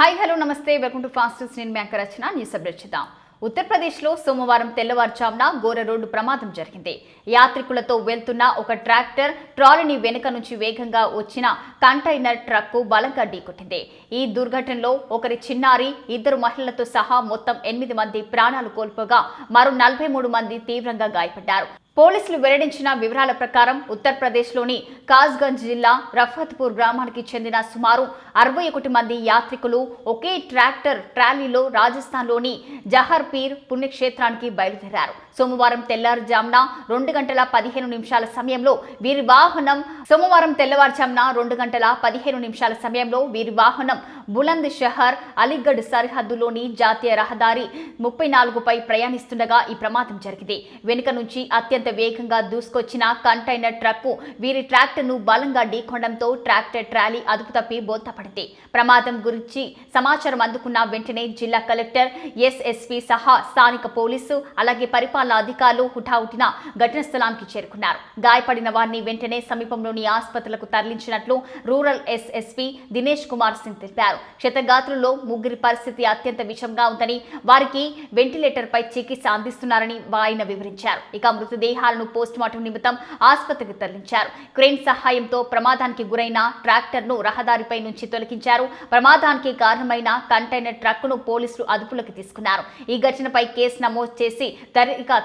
Hi hello నమస్తే. Welcome to fastest నేను మీ రచన. న్యూస్ అప్డేట్ చేద్దాం. ఉత్తరప్రదేశ్లో సోమవారం తెల్లవారుజామున ఘోర రోడ్డు ప్రమాదం జరిగింది. యాత్రికులతో వెళ్తున్న ఒక ట్రాక్టర్ ట్రాలీని వెనుక నుంచి వేగంగా వచ్చిన కంటైనర్ ట్రక్కు బలంగా ఢీకొట్టింది. ఈ దుర్ఘటనలో ఒకరి చిన్నారి ఇద్దరు మహిళలతో సహా మొత్తం ఎనిమిది మంది ప్రాణాలు కోల్పోగా మరో నలభై మూడు మంది తీవ్రంగా గాయపడ్డారు. పోలీసులు వెల్లడించిన వివరాల ప్రకారం ఉత్తరప్రదేశ్లోని కాజ్గంజ్ జిల్లా రఫత్పూర్ గ్రామానికి చెందిన సుమారు అరవై ఒకటి మంది యాత్రికులు ఒకే ట్రాక్టర్ ట్రాలీలో రాజస్థాన్లోని జహర్పీర్ పుణ్యక్షేత్రానికి బయలుదేరారు. సోమవారం తెల్లారుజామున రెండు గంటల పదిహేను నిమిషాల సమయంలో వీరి వాహనం సోమవారం తెల్లవారుజామున రెండు గంటల పదిహేను నిమిషాల సమయంలో వీరి వాహనం బులంద్ షహర్ అలీగఢ్ సరిహద్దులోని జాతీయ రహదారి ముప్పై నాలుగుపై ప్రయాణిస్తుండగా ఈ ప్రమాదం జరిగింది. వెనుక నుంచి అత్యంత వేగంగా దూసుకొచ్చిన కంటైనర్ ట్రక్కు వీరి ట్రాక్టర్ను బలంగా ఢీకొనడంతో ట్రాక్టర్ ట్రాలీ అదుపు తప్పి బోల్తపడింది. ప్రమాదం గురించి సమాచారం అందుకున్న వెంటనే జిల్లా కలెక్టర్ ఎస్ఎస్పి సహా స్థానిక పోలీసు అలాగే పరిపాలనా అధికారులు హుటాహుటిన ఘటన స్థలానికి చేరుకున్నారు. గాయపడిన వారిని వెంటనే సమీపంలోని ఆసుపత్రులకు తరలించినట్లు రూరల్ ఎస్ఎస్పి దినేష్ కుమార్ సింగ్ తెలిపారు. క్షతగాత్రుల్లో ముగ్గురి పరిస్థితి అత్యంత విషంగా ఉందని వారికి వెంటిలేటర్ పై చికిత్స అందిస్తున్నారని ఆయన వివరించారు. ఇక మృతదేహాలను పోస్టుమార్టం నిమిత్తం ఆసుపత్రికి తరలించారు. క్రెయిన్ సహాయంతో ప్రమాదానికి గురైన ట్రాక్టర్ను రహదారిపై నుంచి తొలగించారు. ప్రమాదానికి కారణమైన కంటైనర్ ట్రక్కును పోలీసులు అదుపులోకి తీసుకున్నారు. ఈ ఘటనపై కేసు నమోదు చేసి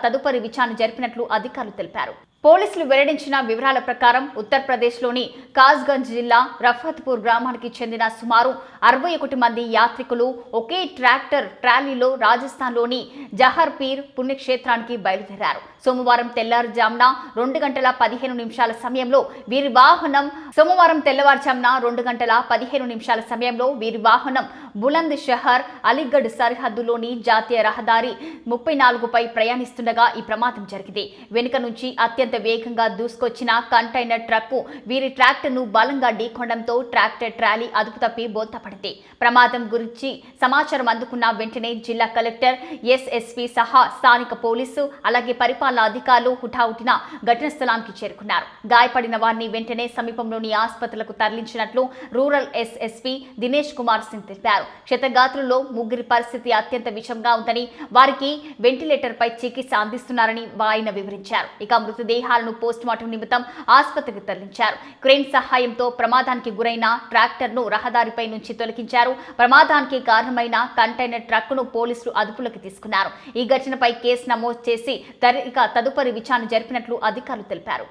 తదుపరి విచారణ జరిపినట్లు అధికారులు తెలిపారు. పోలీసులు వెల్లడించిన వివరాల ప్రకారం ఉత్తరప్రదేశ్లోని కాజ్గంజ్ జిల్లా రఫత్పూర్ గ్రామానికి చెందిన సుమారు అరవై ఒకటి మంది యాత్రికులు ఒకే ట్రాక్టర్ ట్రాలీలో రాజస్థాన్లోని జహర్పీర్ పుణ్యక్షేత్రానికి బయలుదేరారు. సోమవారం తెల్లారుజామున రెండు గంటల పదిహేను నిమిషాల సమయంలో వీరి వాహనం సోమవారం తెల్లవారుజామున రెండు గంటల పదిహేను నిమిషాల సమయంలో వీరి వాహనం బులంద్ షహర్ అలీగఢ్ సరిహద్దులోని జాతీయ రహదారి ముప్పై నాలుగుపై ప్రయాణిస్తుండగా ఈ ప్రమాదం జరిగింది. వెనుక నుంచి అత్యంత వేగంగా దూసుకొచ్చిన కంటైనర్ ట్రక్కు వీరి ట్రాక్టర్ను బలంగా ఢీకొనడంతో ట్రాక్టర్ ట్రాలీ అదుపు తప్పి బోల్తపడింది. ప్రమాదం గురించి సమాచారం అందుకున్న వెంటనే జిల్లా కలెక్టర్ ఎస్ఎస్పి సహా స్థానిక పోలీసు అలాగే పరిపాలనా అధికారులు హుటాహుటిన ఘటన స్థలానికి చేరుకున్నారు. గాయపడిన వారిని వెంటనే సమీపంలోని ఆసుపత్రులకు తరలించినట్లు రూరల్ ఎస్ఎస్పి దినేష్ కుమార్ సింగ్ తెలిపారు. క్షతగాత్రుల్లో ముగ్గురి పరిస్థితి అత్యంత విషంగా ఉందని వారికి వెంటిలేటర్ పై చికిత్స అందిస్తున్నారని ఆయన వివరించారు. ఇక మృతదేహాలను పోస్టుమార్టం నిమిత్తం ఆసుపత్రికి తరలించారు. క్రేన్ సహాయంతో ప్రమాదానికి గురైన ట్రాక్టర్ను రహదారిపై నుంచి తొలగించారు. ప్రమాదానికి కారణమైన కంటైనర్ ట్రక్కును పోలీసులు అదుపులోకి తీసుకున్నారు. ఈ ఘటనపై కేసు నమోదు చేసి తదుపరి విచారణ జరిపినట్లు అధికారులు తెలిపారు.